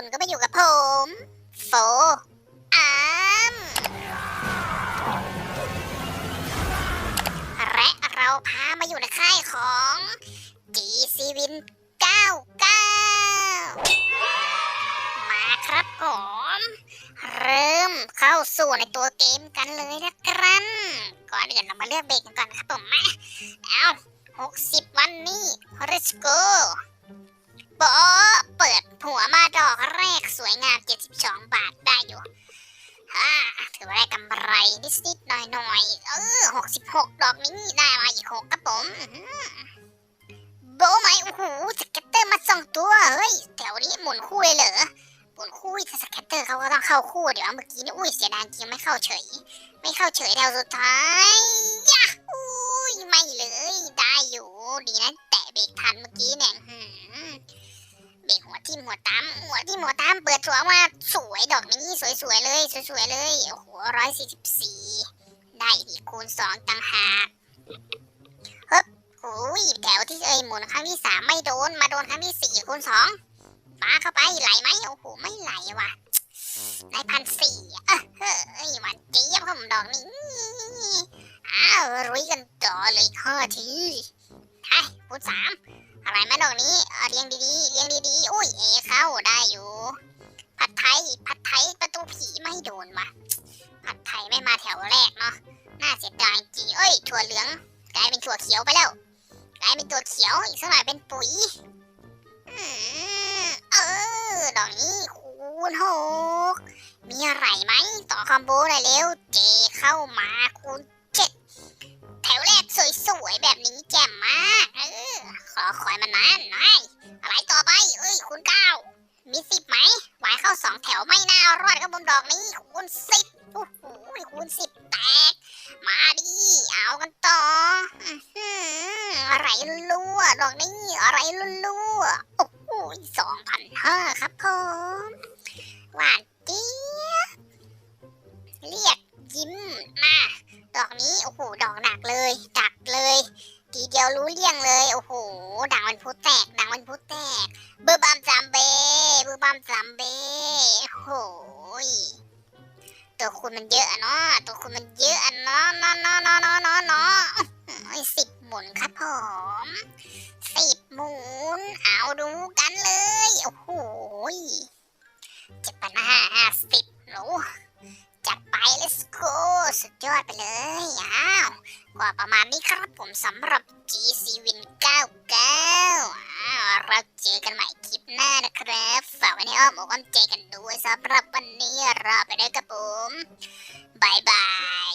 นนี้คุณก็มาอยู่กับผม โฟอามและเราพามาอยู่ในค่ายของ GC Win 99 มาครับผม เริ่มเข้าสู่ในตัวเกมกันเลยนะครับก่อนอื่นเรามาเลือกเบรกกันก่อนครับผมมาเอา60 วันนี้ let's go บอ วยงาม 72 บาทได้อยู่อ่าถือว่าได้กำไรนิดๆหน่อยๆเออ 66 ดอกนี้ได้มาอีกหกครับผมโบไหมโอ้โหสเก็ตเตอร์มาสองตัวเฮ้ยแถวนี้หมุนคู่เลยเหรอหมุนคู่ถ้าสเก็ตเตอร์เขาก็ต้องเข้าคู่เดี๋ยวเมื่อกี้นี่อุ้ยเสียดายจริงไม่เข้าเฉย ไม่เข้าเฉยแถวสุดท้ายยะอุ้ยไม่เลยได้อยู่ ดีนะแตะเบรกทันเมื่อกี้เนี่ย เบรกหัวทิ่มหัวตามหัวทิ่มหัวตามเปิดตัวมาสวยดอกนี้สวยๆเลยสวยๆเลยโอ้โหร้อยสี่สิบสี่ได้อีกคูณสองต่างหากเฮ้ยโอ้ยแถวที่เอ้ยหมุนครั้งที่สามไม่โดนมาโดนครั้งที่สี่คูณสองปาเข้าไปไหลไหมโอ้โหไม่ไหลว่ะได้พันสี่เออเฮ้ยหวันเจี๊ยบผมดอกนี้อ้าวรุยกันต่อเลยข้อทีไอ้คูณสาม ดอกนี้เอาเรียงดีๆเรียงดีๆ อุ้ยเอเข้าได้อยู่ ผัดไทย ผัดไทยประตูผีไม่โดนว่ะ ผัดไทยไม่มาแถวแรกเนาะ น่าเสียดายจริง เอ้ย ถั่วเหลืองกลายเป็นถั่วเขียวไปแล้ว กลายเป็นตัวเขียว อีกสักหน่อยเป็นปุ๋ยอเออ ดอกนี้คูณหกมีอะไรไหม ต่อคอมโบหน่อยเร็ว เจเข้ามาคูณ สวยแบบนี้แจ่มมากเออขอคอยมานานหน่อยอะไรต่อไปเอ้ยคูณเก้ามีสิบไหมวายเข้าสองแถวไม่น่ารอดครับผมดอกนี้คูณสิบโอ้โหคูณสิบแตก มาดิเอากันต่อออะไรรั่วดอกนี้อะไรรั่วโอ้โหสองพันห้าครับผมหวานเจี๊ยเรียกยิ้มมาดอกนี้โอ้โหดอกหนักเลยจัก เลยทีเดียวรู้เรื่องเลย โอ้โหดังวันพุธแตกดังวันพุธแตกเบอร์บัมจัมเบ้เบอร์บัมจัมเบ้โอ้โหยตัวคุณมันเยอะเนาะตัวคุณมันเยอะเนาะเนาะเนาะเนาะเนาะเนาะเนาะสิบหมุนครับผมสิบหมุนเอาดูกันเลยโอ้โหยเจ็ดพันห้าสิบหนูจัดไป let's go สุดยอดไปเลยอ้าว ก็ประมาณนี้ครับผมสำหรับ GC Win 99อ้าวเราเจอกันใหม่คลิปหน้านะครับ ฝากไว้ในอ้อมอกอ้อมใจกันด้วยสำหรับวันนี้ลาไปด้วยกับผมบายบาย